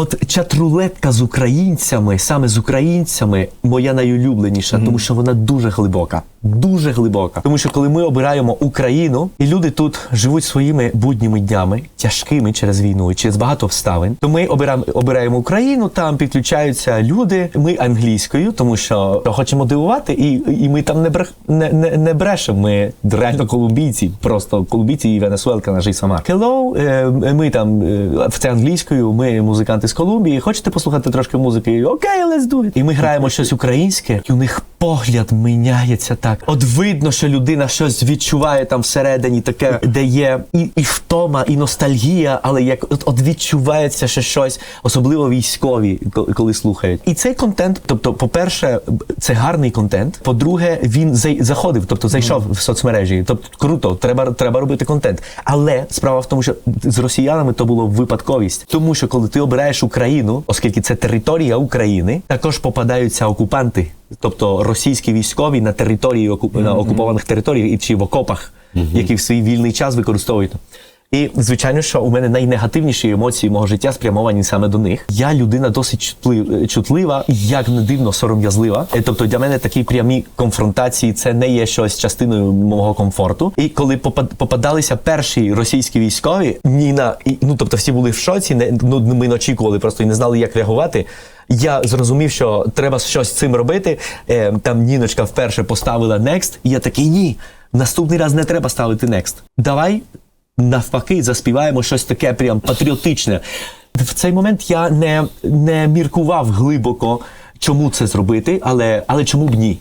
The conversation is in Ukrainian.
От чатрулетка з українцями, саме з українцями, моя найулюбленіша, тому що вона дуже глибока. Дуже глибока. Тому що коли ми обираємо Україну, і люди тут живуть своїми будніми днями, тяжкими через війну через багато вставин, то ми обираємо, обираємо Україну, там підключаються люди. Ми англійською, тому що хочемо дивувати, і, і ми там не, брех, не, не, не брешемо. Ми реально колумбійці, просто колумбійці і венесуелка наш сама. Hello, е, ми там е, в це англійською, ми музиканти з Колумбії. Хочете послухати трошки музики? Окей, let's do it. І ми граємо щось українське, і у них погляд міняється так. От видно, що людина щось відчуває там всередині, таке, де є і, і втома, і ностальгія, але як от, от відчувається ще щось, особливо військові, коли, слухають. І цей контент, тобто, по-перше, це гарний контент. По-друге, він зай- заходив, тобто зайшов в соцмережі. Тобто круто, треба, треба робити контент. Але справа в тому, що з росіянами то було випадковість, тому що коли ти обираєш Україну, оскільки це територія України, також попадаються окупанти, тобто російські військові на території оку- на окупованих територіях і чи в окопах, які в свій вільний час використовують. І звичайно, що у мене найнегативніші емоції мого життя спрямовані саме до них. Я людина досить чутли- чутлива, як не дивно сором'язлива. Е, Тобто для мене такі прямі конфронтації це не є щось частиною мого комфорту. І коли попад- попадалися перші російські військові, Ніна, і, ну тобто всі були в шоці, не ну ми не очікували просто і не знали, як реагувати. Я зрозумів, що треба щось з цим робити. Е, там Ніночка вперше поставила next, і я такий ні. Наступний раз не треба ставити next. Давай навпаки заспіваємо щось таке прям патріотичне. В цей момент я не, не міркував глибоко, чому це зробити, але, але чому б ні?